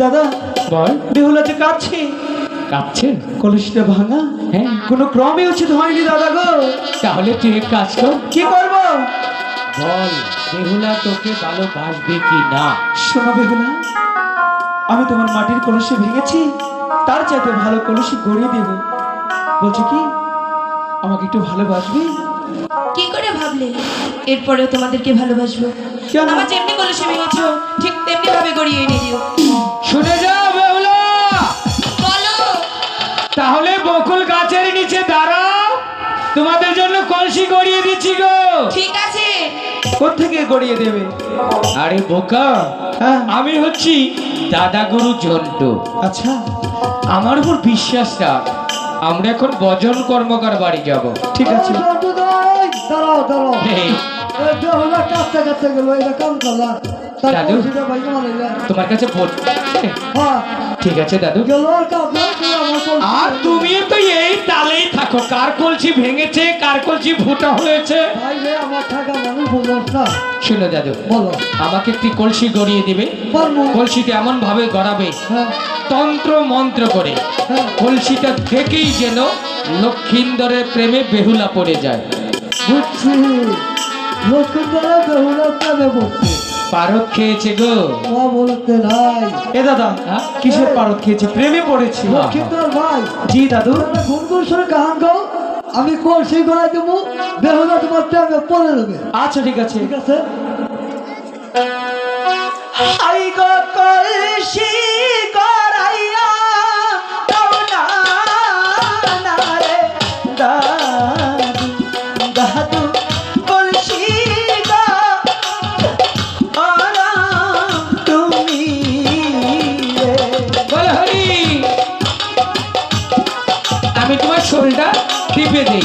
দাদা বল। বেহুলা যে কাঁদছে কাঁপছে? কলসিটা ভাঙা হ্যাঁ। কোনো ক্রমে উচিত হয়নি দাদা গো। তাহলে তুই এক কাজ কর। কি করব? বল বেহুলা তোকে ভালোবাসবে কি না? শোনো বেহুলা আমি তোমার মাটির কলসি ভেঙেছি তার চাইতে ভালো কলসি গড়িয়ে দেব। বলছো কি আমাকে একটু ভালোবাসবি? কি করে ভাবলে? এরপরেও তোমাদেরকে ভালোবাসবো। কেন? আমার যেমনি কলসি ভেঙেছো তাহলে বকুল গাছের নিচে দাঁড়াও। তোমাদের জন্য কলসি গড়িয়ে দিচ্ছি গো। ঠিক আছে। কোথেকে গড়িয়ে দেবে? আরে বোকা হ্যাঁ। আমি হচ্ছি দাদা গুরু জন্টু। আচ্ছা। আমার উপর বিশ্বাস রাখ আমরা এখন বজন কর্মকার বাড়ি যাব। ঠিক আছে। দাঁড়াও দাঁড়াও। কাঁদতে কাঁদতে গেল এটা কাম করলাম। তার দাদু? তোমার কাছে ভোট হ্যাঁ। ঠিক আছে দাদু। আর তুমি তো এই তালেই থাকো। কার কলসি ভেঙেছে কার কলসি ফুটা হয়েছে শুনো দাদু। বলো। আমাকে একটি কলসি গড়িয়ে দিবে। কলসিটা এমন ভাবে গড়াবে হ্যাঁ। তন্ত্র মন্ত্র করে। হ্যাঁ। কলসিটা থেকেই যেন লক্ষিন্দরের প্রেমে বেহুলা পড়ে যায়। বুঝছি। লক্ষ্মণ দ্বারা বেহুলা প্রেমে বসছে পারক খেয়েছে গো। ও বলতে নাই। এ দাদা? কিসের পারত খেয়েছে? প্রেমে পড়েছি লক্ষ্মীন্দর ভাই। জি দাদু। সুন্দর সরে গান গাও আমি কোশি গড়াই দেবো। বেহুলা তোমার প্রেমে পড়ে দেবে আচ্ছা ঠিক আছে। ঠিক আছে? হাই গো কলসি। টিপে দিই।